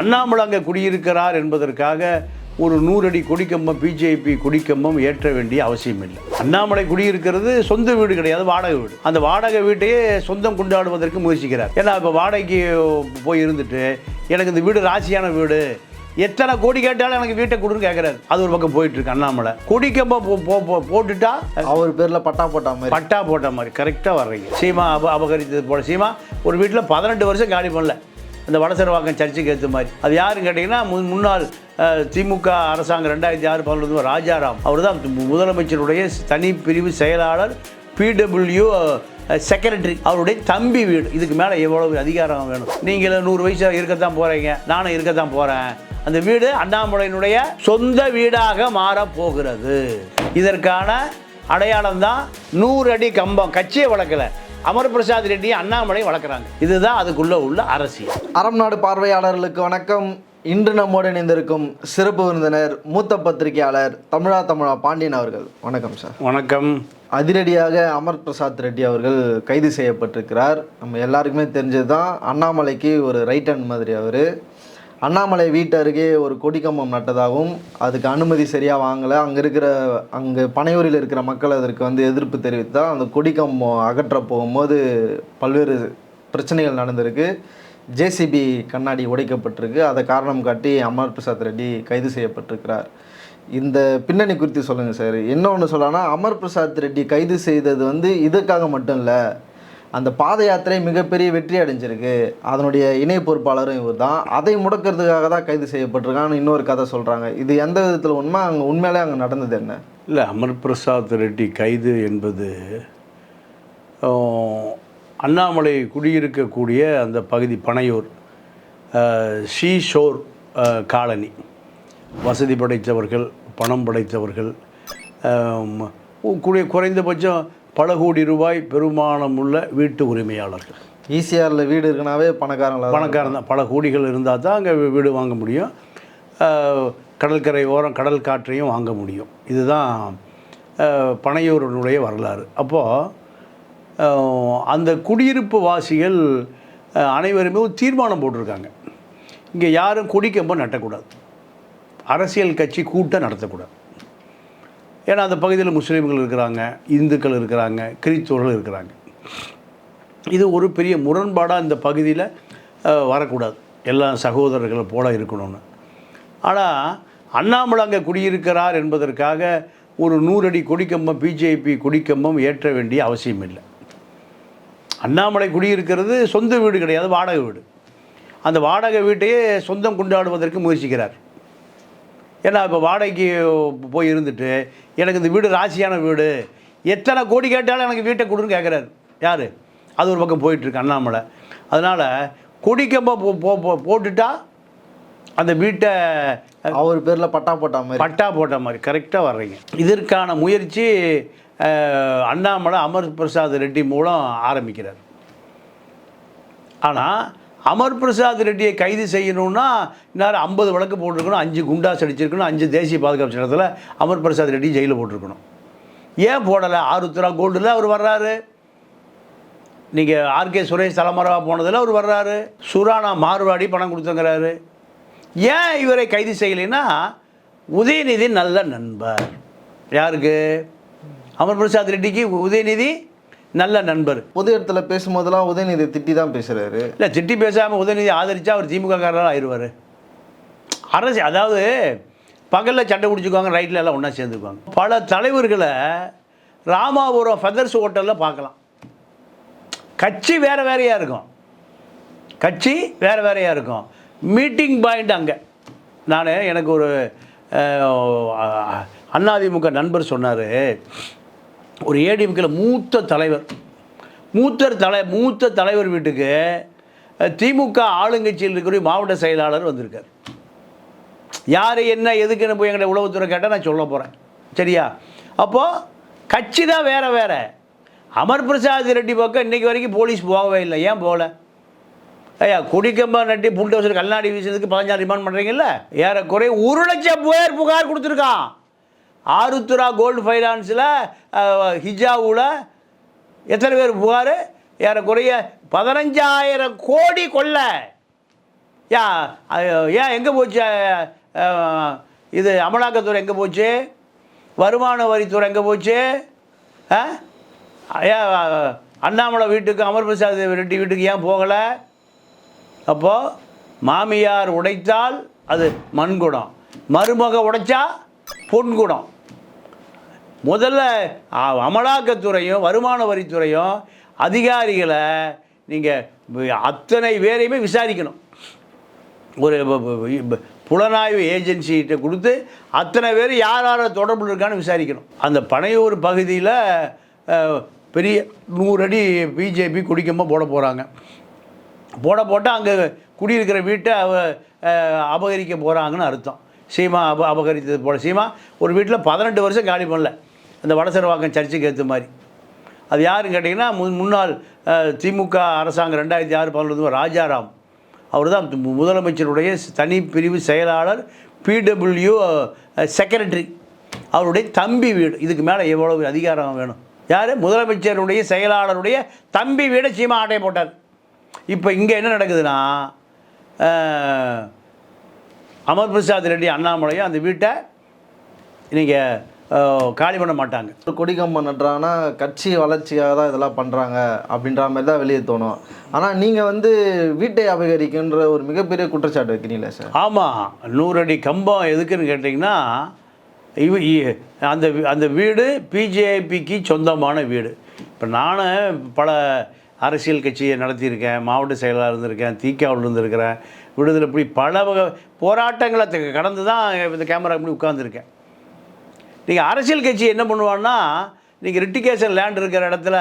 அண்ணாமலை அங்கே குடியிருக்கிறார் என்பதற்காக ஒரு நூறடி கொடிக்கம்பம் பிஜேபி கொடிக்கம்பம் ஏற்ற வேண்டிய அவசியம் இல்லை. அண்ணாமலை குடியிருக்கிறது சொந்த வீடு கிடையாது வாடகை வீடு. அந்த வாடகை வீட்டையே சொந்தம் கொண்டாடுவதற்கு முயற்சிக்கிறார். ஏன்னா இப்போ வாடகைக்கு போய் இருந்துட்டு எனக்கு இந்த வீடு ராசியான வீடு எத்தனை கோடி கேட்டாலும் எனக்கு வீட்டை கொடுன்னு கேட்குறாரு அது ஒரு பக்கம் போயிட்டு இருக்கு அண்ணாமலை. கொடிக்கம்பம் போ- போ- போ- போட்டுட்டா அவர் பேர்ல பட்டா போட்டா மாதிரி. பட்டா போட்ட மாதிரி. கரெக்டாக வர்றீங்க. சீமா அப அபகரித்தது போல. சீமா ஒரு வீட்டில் பதினெட்டு வருஷம் காலி பண்ணல. இந்த வடசரவாக்கம் சர்ச்சுக்கு ஏற்ற மாதிரி. அது யாருன்னு கேட்டிங்கன்னா முன் முன்னாள் திமுக அரசாங்கம் ரெண்டாயிரத்தி ஆறு பதினொன்று ராஜாராம். அவர் தான் முதலமைச்சருடைய தனி பிரிவு செயலாளர் பிடபிள்யூ செக்ரட்டரி அவருடைய தம்பி வீடு. இதுக்கு மேலே எவ்வளவு அதிகாரம் வேணும்? நீங்கள் நூறு வயசு இருக்கத்தான் போகிறீங்க நானும் இருக்கத்தான் போகிறேன் அந்த வீடு அண்ணாமலையினுடைய சொந்த வீடாக மாறப் போகிறது இதற்கான அடையாளம் தான் நூறு அடி கம்பம் கட்சியை வளர்க்கல. அமர் பிரசாத் ரெட்டி அண்ணாமலை வளர்க்குறாங்க. இதுதான் அதுக்குள்ள உள்ள அரசியல். அறம் நாடு பார்வையாளர்களுக்கு வணக்கம். இன்று நம்மோடு இணைந்திருக்கும் சிறப்பு விருந்தினர் மூத்த பத்திரிகையாளர் தமிழா தமிழா பாண்டியன் அவர்கள். வணக்கம் சார். வணக்கம். அதிரடியாக அமர் பிரசாத் ரெட்டி அவர்கள் கைது செய்யப்பட்டிருக்கிறார். நம்ம எல்லாருக்குமே தெரிஞ்சது தான் அண்ணாமலைக்கு ஒரு ரைட் ஹேண்ட் மாதிரி அவர். அண்ணாமலை வீட்டு அருகே ஒரு கொடிக்கம்பம் நட்டதாகவும் அதுக்கு அனுமதி சரியாக வாங்கலை. அங்கே இருக்கிற அங்கே பனையூரில் இருக்கிற மக்கள் அதற்கு வந்து எதிர்ப்பு தெரிவித்தால் அந்த கொடிக்கம்பம் அகற்ற போகும்போது பல்வேறு பிரச்சனைகள் நடந்திருக்கு. ஜேசிபி கண்ணாடி உடைக்கப்பட்டிருக்கு. அதை காரணம் காட்டி அமர் பிரசாத் ரெட்டி கைது செய்யப்பட்டிருக்கிறார். இந்த பின்னணி குறித்து சொல்லுங்கள் சார். என்ன ஒன்று சொல்லலாம்னா அமர் பிரசாத் ரெட்டி கைது செய்தது வந்து இதுக்காக மட்டும் இல்லை அந்த பாத யாத்திரை மிகப்பெரிய வெற்றி அடைஞ்சிருக்கு. அதனுடைய இணை பொறுப்பாளரும் இவர் தான் அதை முடக்கிறதுக்காக தான் கைது செய்யப்பட்டிருக்கான்னு இன்னொரு கதை சொல்கிறாங்க இது எந்த விதத்தில் உண்மை? அங்கே உண்மையிலே அங்கே நடந்தது என்ன? இல்லை அமர் பிரசாத் ரெட்டி கைது என்பது அண்ணாமலை குடியிருக்கக்கூடிய அந்த பகுதி பனையூர் ஷீ ஷோர் காலனி. வசதி படைத்தவர்கள் பணம் படைத்தவர்கள் குறைந்தபட்சம் பல கோடி ரூபாய் பெருமானம் உள்ள வீட்டு உரிமையாளர்கள். ஈசிஆரில் வீடு இருக்குனாவே பணக்காரங்களா பணக்காரன் தான். பல கோடிகள் இருந்தால் தான் அங்கே வீடு வாங்க முடியும். கடற்கரை ஓரம் கடல் காற்றையும் வாங்க முடியும். இதுதான் பனையூரனுடைய வரலாறு. அப்போது அந்த குடியிருப்பு வாசிகள் அனைவருமே ஒரு தீர்மானம் போட்டிருக்காங்க. இங்கே யாரும் கொடிக்கம்பம் நட்டக்கூடாது. அரசியல் கட்சி கூட்டம் நடத்தக்கூடாது. ஏன்னா அந்த பகுதியில் முஸ்லீம்கள் இருக்கிறாங்க இந்துக்கள் இருக்கிறாங்க கிறிஸ்தவர்கள் இருக்கிறாங்க. இது ஒரு பெரிய முரண்பாடாக இந்த பகுதியில் வரக்கூடாது. எல்லா சகோதரர்களை போல இருக்கணும்னு. ஆனால் அண்ணாமலை அங்கே குடியிருக்கிறார் என்பதற்காக ஒரு நூறடி கொடிக்கம்பம் பிஜேபி கொடிக்கம்பம் ஏற்ற வேண்டிய அவசியம் இல்லை. அண்ணாமலை குடியிருக்கிறது சொந்த வீடு கிடையாது வாடகை வீடு. அந்த வாடகை வீட்டையே சொந்தம் கொண்டாடுவதற்கு முயற்சிக்கிறார். ஏன்னா இப்போ வாடகைக்கு போய் இருந்துட்டு எனக்கு இந்த வீடு ராசியான வீடு எத்தனை கோடி கேட்டாலும் எனக்கு வீட்டை கொடுன்னு கேட்குறாரு யார்? அது ஒரு பக்கம் போயிட்டுருக்கு அண்ணாமலை. அதனால் கொடிக்கம்பம் போ போட்டுட்டா அந்த வீட்டை அவர் பேரில் பட்டா போட்டா மாதிரி. பட்டா போட்ட மாதிரி. கரெக்டாக வர்றீங்க. இதற்கான முயற்சி அண்ணாமலை அமர் பிரசாத் ரெட்டி மூலம் ஆரம்பிக்கிறார். ஆனால் அமர் பிரசாத் ரெட்டியை கைது செய்யணும்னா இன்னும் ஐம்பது வழக்கு போட்டிருக்கணும் அஞ்சு குண்டாஸ் அடிச்சிருக்கணும் அஞ்சு தேசிய பாதுகாப்பு சட்டத்தில் அமர் பிரசாத் ரெட்டி ஜெயிலில் போட்டிருக்கணும். ஏன் போடலை? ஆருத்ரா கோல்டில் அவர் வர்றாரு. நீங்கள் ஆர்கே சுரேஷ் தலைமறைவாக போனதில் அவர் வர்றாரு. சுரானா மார்வாடி பணம் கொடுத்துங்கிறாரு. ஏன் இவரை கைது செய்யலைன்னா உதயநிதி நல்ல நண்பர். யாருக்கு? அமர் பிரசாத் ரெட்டிக்கு உதயநிதி நல்ல நண்பர். பொது இடத்துல பேசும்போதெல்லாம் உதயநிதி திட்டி தான் பேசுகிறாரு இல்லை திட்டி பேசாமல் உதயநிதி ஆதரிச்சா அவர் திமுக காரராக ஆயிடுவார். அரசு அதாவது பகலில் சண்டை பிடிச்சிக்குவாங்க ரைட்டில் எல்லாம் ஒன்றா சேர்ந்துக்குவாங்க. பல தலைவர்களை ராமாபுரம் ஃபெதர்ஸ் ஹோட்டலில் பார்க்கலாம். கட்சி வேறு வேறையாக இருக்கும். கட்சி வேறு வேறையாக இருக்கும். மீட்டிங் பாயிண்ட் அங்கே. நான் எனக்கு ஒரு அண்ணாதிமுக நண்பர் சொன்னார். ஒரு ஏடிஎம்கில் மூத்த தலைவர். மூத்த தலை மூத்த தலைவர் வீட்டுக்கு திமுக ஆளுங்கட்சியில் இருக்கிற மாவட்ட செயலாளர் வந்திருக்கார். யார் என்ன எதுக்குன்னு போய் எங்களை உளவுத்துறை கேட்டால் நான் சொல்ல போகிறேன் சரியா? அப்போது கட்சி தான் வேறு வேறு. அமர் பிரசாத் ரெட்டி பக்கம் இன்றைக்கி வரைக்கும் போலீஸ் போகவே இல்லை. ஏன் போகல? ஐயா கொடிக்கம்பா நட்டி புல்டோசர் கல்லாடி வீசுறதுக்கு பதினஞ்சாறு ரிமாண்ட் பண்ணுறீங்கல்ல ஏறக்குறைய ஒரு லட்சம் பேர் புகார் கொடுத்துருக்கான். ஆருத்ரா கோல்டு ஃபைனான்ஸில் ஹிஜாவில் எத்தனை பேர் புகார்? ஏறக்குறைய பதினஞ்சாயிரம் கோடி கொள்ள. யா ஏன் எங்கே போச்சு? இது அமலாக்கத்துறை எங்கே போச்சு? வருமான வரித்துறை எங்கே போச்சு? ஏன் அண்ணாமலை வீட்டுக்கு அமர் பிரசாத் ரெட்டி வீட்டுக்கு ஏன் போகலை? அப்போது மாமியார் உடைத்தால் அது மண்குடம். மருமக உடைச்சா பொன்குடம். முதல்ல அமலாக்கத்துறையும் வருமான வரித்துறையும் அதிகாரிகளை நீங்கள் அத்தனை பேரையுமே விசாரிக்கணும். ஒரு புலனாய்வு ஏஜென்சிகிட்ட கொடுத்து அத்தனை பேர் யார் யாரை தொடர்பு இருக்கான்னு விசாரிக்கணும். அந்த பனையூர் பகுதியில் பெரிய நூறு அடி பிஜேபி குடிக்கமாக போட போகிறாங்க போட போட்டால் அங்கே குடியிருக்கிற வீட்டை அவ அபகரிக்க போகிறாங்கன்னு அர்த்தம். சீமா அப அபகரித்தது போல. சீமா ஒரு வீட்டில் பதினெட்டு வருஷம் காலி பண்ணல. அந்த வடசரவாக்கம் சர்ச்சுக்கு ஏற்ற மாதிரி. அது யாருன்னு கேட்டிங்கன்னா முன் முன்னாள் திமுக அரசாங்கம் ரெண்டாயிரத்தி ஆறு பதினொன்று ராஜாராம். அவர் தான் முதலமைச்சருடைய தனி பிரிவு செயலாளர் பிடபிள்யூ செக்ரட்டரி அவருடைய தம்பி வீடு. இதுக்கு மேலே எவ்வளவு அதிகாரம் வேணும்? யார்? முதலமைச்சருடைய செயலாளருடைய தம்பி வீடை சீமா ஆட்டையை போட்டார். இப்போ இங்கே என்ன நடக்குதுன்னா அமர் பிரசாத் ரெட்டி அண்ணாமலையும் அந்த வீட்டை நீங்கள் காலி பண்ண மாட்டாங்க. ஒரு கொடிக்கம்பம் நட்டுறாங்கன்னா கட்சி வளர்ச்சியாக தான் இதெல்லாம் பண்ணுறாங்க அப்படின்ற மாதிரி தான் வெளியே தோணும். ஆனால் நீங்கள் வந்து வீட்டை அபகரிக்கின்ற ஒரு மிகப்பெரிய குற்றச்சாட்டு வைக்கிறீங்களே சார்? ஆமாம் நூறு அடி கம்பம் எதுக்குன்னு கேட்டிங்கன்னா இவ அந்த அந்த வீடு பிஜேபிக்கு சொந்தமான வீடு. இப்போ நானும் பல அரசியல் கட்சியை நடத்தியிருக்கேன் மாவட்ட செயலாளர் இருந்திருக்கேன் தீக்காவில் இருந்திருக்கிறேன் விடுதலை இப்படி பல வகை போராட்டங்களை கடந்து தான் இந்த கேமரா முன்னாடி உட்காந்துருக்கேன் நீங்கள் அரசியல் கட்சி என்ன பண்ணுவான்னா நீங்கள் ரிட்டிகேஷன் லேண்ட் இருக்கிற இடத்துல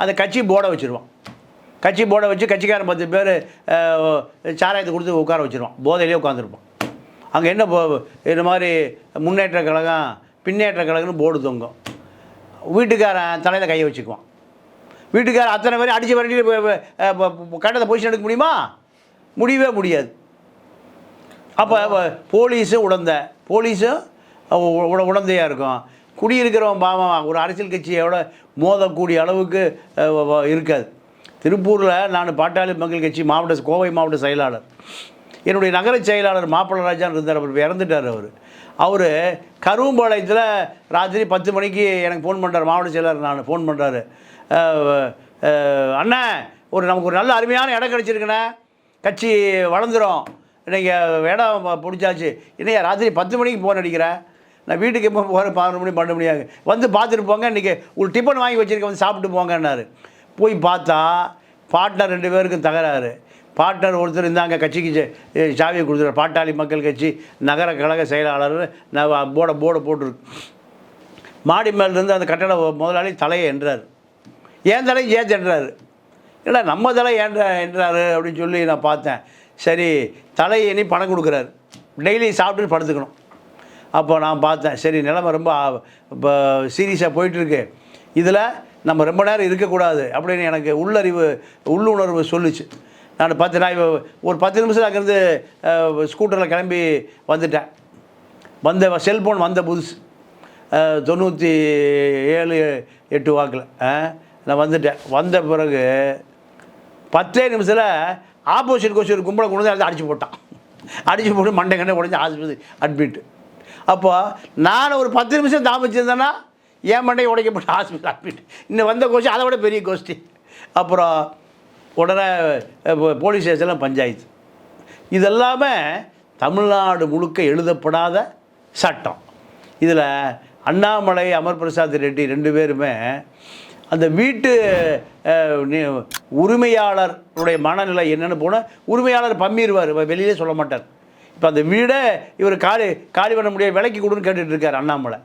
அந்த கட்சி போர்டை வச்சுருவான். கட்சி போர்டை வச்சு கட்சிக்காரன் பத்து பேர் சாராயத்தை கொடுத்து உட்கார வச்சுருவான். போதையிலே உட்காந்துருப்பான் அங்கே என்ன இந்த மாதிரி முன்னேற்ற கழகம் பின்னேற்ற கழகம்னு போர்டு தொங்கும். வீட்டுக்காரன் தலையில் கையை வச்சுக்குவான். வீட்டுக்காரன் அத்தனை பேரும் அடித்து வரட்டி கட்டத்தை பொசிஷன் எடுக்க முடியுமா? முடியவே முடியாது. அப்போ போலீஸும் உடந்த போலீஸும் உட உடந்தையாக இருக்கும். குடியிருக்கிறவன் பாவம் ஒரு அரசியல் கட்சியோட மோதக்கூடிய அளவுக்கு இருக்காது. திருப்பூரில் நான் பாட்டாளி மக்கள் கட்சி மாவட்ட கோவை மாவட்ட செயலாளர். என்னுடைய நகர செயலாளர் மாப்பிள்ளராஜான் இருந்தார் அவர் இறந்துட்டார் அவர். அவர் கரும்பாளையத்தில் ராத்திரி பத்து மணிக்கு எனக்கு ஃபோன் பண்ணுறாரு மாவட்ட செயலாளர் நான் ஃபோன் பண்ணுறாரு அண்ணா ஒரு நமக்கு ஒரு நல்ல அருமையான இடம் கிடச்சிருக்குண்ணே. கட்சி வளர்ந்துரும். நீங்கள் இடம் பிடிச்சாச்சு. என்னையா ராத்திரி பத்து மணிக்கு ஃபோன் அடிக்கிறேன் நான் வீட்டுக்கு எப்போ போகிறேன் பதினொரு மணி பன்னெண்டு மணி ஆகும். வந்து பார்த்துட்டு போங்க இன்றைக்கி ஒரு டிஃபன் வாங்கி வச்சுருக்கேன் வந்து சாப்பிட்டு போங்கன்னாரு. போய் பார்த்தா பார்ட்னர் ரெண்டு பேருக்கும் தகராறு. பார்ட்னர் ஒருத்தர் இருந்தாங்க கட்சிக்கு சாவியை கொடுத்துரு பாட்டாளி மக்கள் கட்சி நகர கழக செயலாளர் நான் போர்டை போர்டை போட்டுருக்கு. மாடி மேலேருந்து அந்த கட்டட முதலாளி தலையை என்றார். ஏன் தலை ஏன் என்றார். இல்லை நம்ம தலை ஏன்ற என்றாரு அப்படின்னு சொல்லி நான் பார்த்தேன். சரி தலையை இனி பணம் கொடுக்குறாரு. டெய்லி சாப்பிட்டு படுத்துக்கணும். அப்போ நான் பார்த்தேன். சரி நிலைமை ரொம்ப இப்போ சீரியஸாக போயிட்டுருக்கு. இதில் நம்ம ரொம்ப நேரம் இருக்கக்கூடாது அப்படின்னு எனக்கு உள்ளறிவு உள்ளுணர்வு சொல்லுச்சு. நான் பத்து நான் இப்போ ஒரு பத்து நிமிஷம் அங்கேருந்து ஸ்கூட்டரில் கிளம்பி வந்துட்டேன். வந்த செல்ஃபோன் வந்த புதுசு. தொண்ணூற்றி ஏழு எட்டு வாக்கில். நான் வந்துட்டேன். வந்த பிறகு பத்தே நிமிஷத்தில் ஆப்போசிட் கோச்சு ஒரு கும்பலை கொண்டு வந்து அடித்து போட்டான். அடிச்சு போட்டு மண்டை கண்டை உடஞ்சி ஆஸ்பத்திரி அட்மிட் அப்போ நான் ஒரு பத்து நிமிஷம் தாமதிச்சிருந்தேன்னா என் மண்டையை உடைக்கப்பட்டு ஹாஸ்பிட்டல் அட்மிட் இன்னும் வந்த கோஷ்டி அதை விட பெரிய கோஷ்டி. அப்புறம் உடனே போலீஸ் ஸ்டேஷனில் பஞ்சாயத்து. இதெல்லாமே தமிழ்நாடு முழுக்க எழுதப்படாத சட்டம். இதில் அண்ணாமலை அமர் பிரசாத் ரெட்டி ரெண்டு பேருமே அந்த வீட்டு உரிமையாளருடைய மனநிலை என்னென்னு போனால் உரிமையாளர் பம்மிடுவார் வெளியிலே சொல்ல மாட்டார். இப்போ அந்த வீடை இவர் காலி காலி பண்ண முடியாது விலைக்கு கொடுன்னு கேட்டுட்டு இருக்கார் அண்ணாமலை.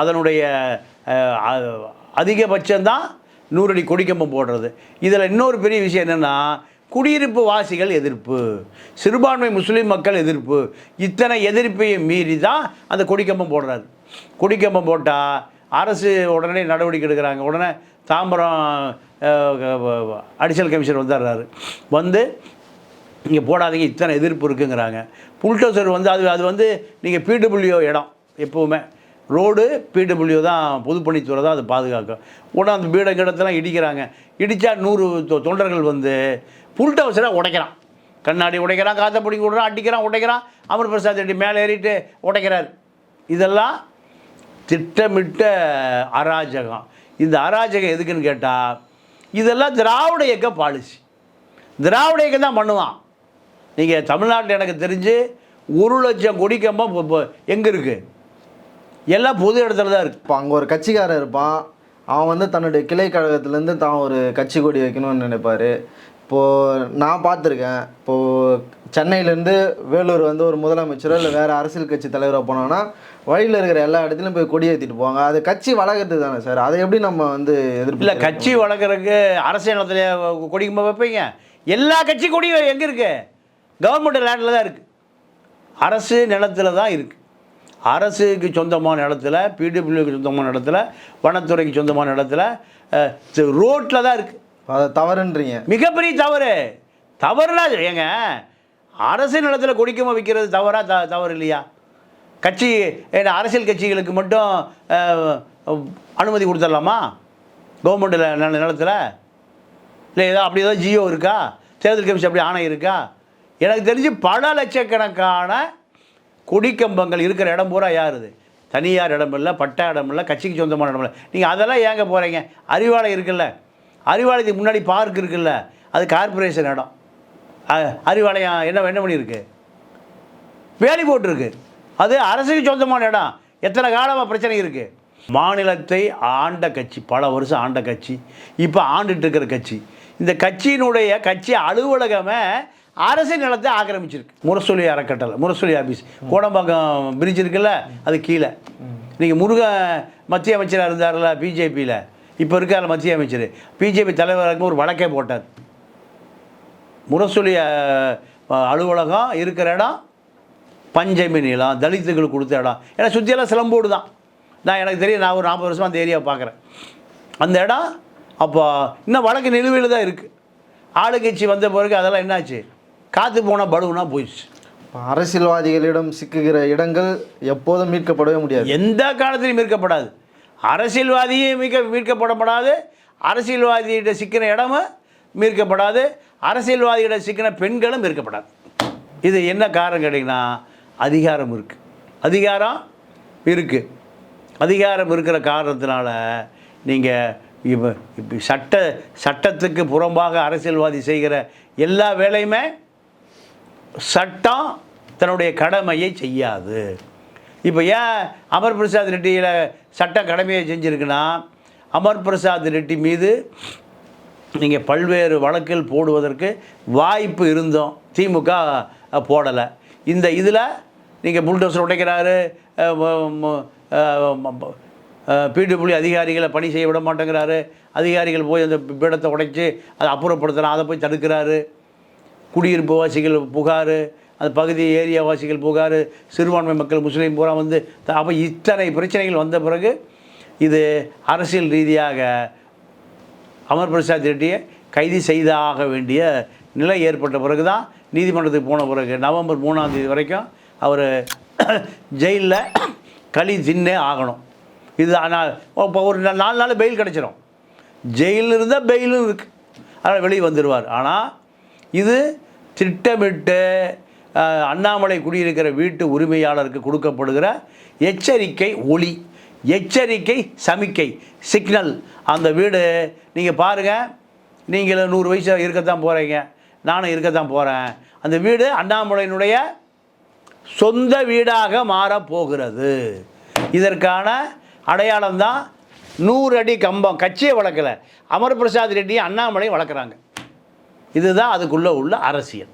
அதனுடைய அதிகபட்சம்தான் நூறடி கொடிக்கம்பம் போடுறது. இதில் இன்னொரு பெரிய விஷயம் என்னென்னா குடியிருப்பு வாசிகள் எதிர்ப்பு சிறுபான்மை முஸ்லீம் மக்கள் எதிர்ப்பு இத்தனை எதிர்ப்பையும் மீறி தான் அந்த கொடிக்கம்பம் போடுறாரு. கொடிக்கம்பம் போட்டால் அரசு உடனே நடவடிக்கை எடுக்கிறாங்க. உடனே தாம்பரம் அடிஷனல் கமிஷனர் வந்துடுறாரு. வந்து இங்கே போடாதீங்க இத்தனை எதிர்ப்பு இருக்குங்கிறாங்க. புல்டோசர் வந்து அது அது வந்து நீங்கள் பிடபிள்யூ இடம் எப்போவுமே. ரோடு பிடபிள்யூ தான் பொதுப்பணித்துறை தான் அது பாதுகாக்கும். உடனே அந்த பீட கிடத்தெல்லாம் இடிக்கிறாங்க. இடித்தா நூறு தொ- தொண்டர்கள் வந்து புல்டோசரை உடைக்கிறான். கண்ணாடி உடைக்கிறான் காற்றை பிடிக்க விடுறான் அடிக்கிறான் உடைக்கிறான். அமர் பிரசாத் ரெட்டி மேலே ஏறிட்டு உடைக்கிறார். இதெல்லாம் திட்டமிட்ட அராஜகம். இந்த அராஜகம் எதுக்குன்னு கேட்டால் இதெல்லாம் திராவிட இயக்க பாலிசி திராவிட இயக்கம் தான் பண்ணுவான். நீங்கள் தமிழ்நாட்டில் எனக்கு தெரிஞ்சு ஒரு லட்சம் கொடி கம்பம் இப்போ எங்கே இருக்குது எல்லாம் பொது இடத்துல தான் இருக்குது இப்போ அங்கே ஒரு கட்சிக்காரன் இருப்பான். அவன் வந்து தன்னுடைய கிளை கழகத்துலேருந்து தான் ஒரு கட்சி கொடி வைக்கணும்னு நினைப்பாரு. இப்போது நான் பார்த்துருக்கேன். இப்போது சென்னையிலேருந்து வேலூர் வந்து ஒரு முதலமைச்சரோ இல்லை வேறு அரசியல் கட்சி தலைவராக போனோன்னா வழியில் இருக்கிற எல்லா இடத்துலையும் போய் கொடி ஏற்றிட்டு போவாங்க. அது கட்சி வளர்க்குறது தானே சார்? அதை எப்படி நம்ம வந்து எதிர்ப்பு இல்லை கட்சி வளர்க்குறதுக்கு அரசியலத்தில் கொடி கம்பம் வைப்பீங்க. எல்லா கட்சி கொடியும் எங்கே இருக்கு? கவர்மெண்ட் லேண்டில் தான் இருக்குது அரசு நிலத்தில் தான் இருக்குது அரசுக்கு சொந்தமான இடத்துல பிடபிள்யூக்கு சொந்தமான இடத்துல வனத்துறைக்கு சொந்தமான இடத்துல ரோட்டில் தான் இருக்குது அதை தவறுன்றீங்க. மிகப்பெரிய தவறு. தவறுனா ஏங்க அரசு நிலத்தில் கொடிக்கமா வைக்கிறது தவறா த தவறு இல்லையா? கட்சி ஏன்னா அரசியல் கட்சிகளுக்கு மட்டும் அனுமதி கொடுத்துடலாமா? கவர்மெண்ட்டில் நிலத்தில்? இல்லை ஏதோ அப்படி ஏதோ ஜியோ இருக்கா? தேர்தல் கமிஷன் அப்படி ஆணை இருக்கா? எனக்கு தெரிஞ்சு பல லட்சக்கணக்கான கொடிக்கம்பங்கள் இருக்கிற இடம் பூரா யாருது? தனியார் இடம் இல்லை பட்டா இடம் இல்லை கட்சிக்கு சொந்தமான இடம் இல்லை. நீங்கள் அதெல்லாம் ஏங்க போகிறீங்க அறிவாலயம் இருக்குல்ல. அறிவாலயத்துக்கு முன்னாடி பார்க் இருக்குல்ல. அது கார்ப்பரேஷன் இடம். அறிவாலயம் என்ன என்ன பண்ணியிருக்கு வேலி போட்டிருக்கு அது அரசுக்கு சொந்தமான இடம். எத்தனை காலமாக பிரச்சனை இருக்குது மாநிலத்தை ஆண்ட கட்சி பல வருஷம் ஆண்ட கட்சி. இப்போ ஆண்டுட்டு இருக்கிற கட்சி. இந்த கட்சியினுடைய கட்சி அலுவலகமே அரசு நிலத்தை ஆக்கிரமிச்சிருக்கு. முரசொலி அறக்கட்டளை முரசொலி ஆஃபீஸ் கோடம்பாக்கம் பிரிட்ஜ் இருக்குல்ல அது கீழே. நீங்கள் முருகன் மத்திய அமைச்சராக இருந்தார்ல பிஜேபியில். இப்போ இருக்கார் மத்திய அமைச்சர். பிஜேபி தலைவருக்கு ஒரு வழக்கே போட்டார். முரசொலி அலுவலகம் இருக்கிற இடம் பஞ்சமி நிலம் தலித்துகளுக்கு கொடுத்த இடம். ஏன்னா சுற்றியெல்லாம் சிலம்போடு தான். நான் எனக்கு தெரியும் நான் ஒரு நாற்பது வருஷமாக அந்த ஏரியாவை பார்க்குறேன். அந்த இடம் அப்போ இன்னும் வழக்கு நிலுவையில் தான் இருக்குது ஆளுங்கட்சி வந்த பிறகு அதெல்லாம் என்னாச்சு? காற்று போன பலுவுனா போயிடுச்சு. அரசியல்வாதிகளிடம் சிக்குகிற இடங்கள் எப்போதும் மீட்கப்படவே முடியாது. எந்த காலத்திலையும் மீட்கப்படாது. அரசியல்வாதியும் மீட்க மீட்கப்படப்படாது. அரசியல்வாதியிட சிக்கின இடமும் மீட்கப்படாது. அரசியல்வாதியிட சிக்கின பெண்களும் மீட்கப்படாது. இது என்ன காரணம் கேட்டிங்கன்னா அதிகாரம் இருக்குது அதிகாரம் இருக்குது அதிகாரம் இருக்கிற காரணத்தினால நீங்கள் இப்போ இப்போ சட்ட சட்டத்துக்கு புறம்பாக அரசியல்வாதி செய்கிற எல்லா வேலையுமே சட்டம் தன்னுடைய கடமையை செய்யாது. இப்போ ஏன் அமர் பிரசாத் ரெட்டியில் சட்ட கடமையை செஞ்சுருக்குன்னா அமர் பிரசாத் ரெட்டி மீது நீங்கள் பல்வேறு வழக்கில் போடுவதற்கு வாய்ப்பு இருந்தோம். திமுக போடலை. இந்த இதில் நீங்கள் புல்டோசர் உடைக்கிறாரு பிடபிள்யூ அதிகாரிகளை பணி செய்ய விட மாட்டேங்கிறாரு. அதிகாரிகள் போய் அந்த பீடத்தை உடைச்சி அதை அப்புறப்படுத்துகிறான் அதை போய் தடுக்கிறாரு. குடியிருப்பு வாசிகள் புகார் அந்த பகுதி ஏரியா வாசிகள் புகார் சிறுபான்மை மக்கள் முஸ்லீம் பூரா வந்து அப்போ இத்தனை பிரச்சனைகள் வந்த பிறகு இது அரசியல் ரீதியாக அமர் பிரசாத் ரெட்டியை கைது செய்தாக வேண்டிய நிலை ஏற்பட்ட பிறகு தான் நீதிமன்றத்துக்கு போன பிறகு நவம்பர் மூணாம் தேதி வரைக்கும் அவர் ஜெயிலில் களி தின்னே ஆகணும். இது ஆனால் இப்போ ஒரு நாலு நாள் பெயில் கிடச்சிரும். ஜெயிலில் இருந்தால் பெயிலும் இருக்குது அதனால் வெளியே வந்துடுவார் ஆனால் இது திட்டமிட்டு அண்ணாமலை குடியிருக்கிற வீட்டு உரிமையாளருக்கு கொடுக்கப்படுகிற எச்சரிக்கை ஒளி எச்சரிக்கை சமிக்கை சிக்னல் அந்த வீடு நீங்கள் பாருங்கள் நீங்கள் நூறு வயசு இருக்கத்தான் போகிறீங்க நானும் இருக்கத்தான் போகிறேன் அந்த வீடு அண்ணாமலையினுடைய சொந்த வீடாக மாறப்போகிறது. இதற்கான அடையாளம் தான் நூறு அடி கம்பம் கட்சியை வளர்க்கல. அமர் பிரசாத் ரெட்டி அண்ணாமலை வளர்க்குறாங்க. இதுதான் அதுக்குள்ளே உள்ள அரசியல்.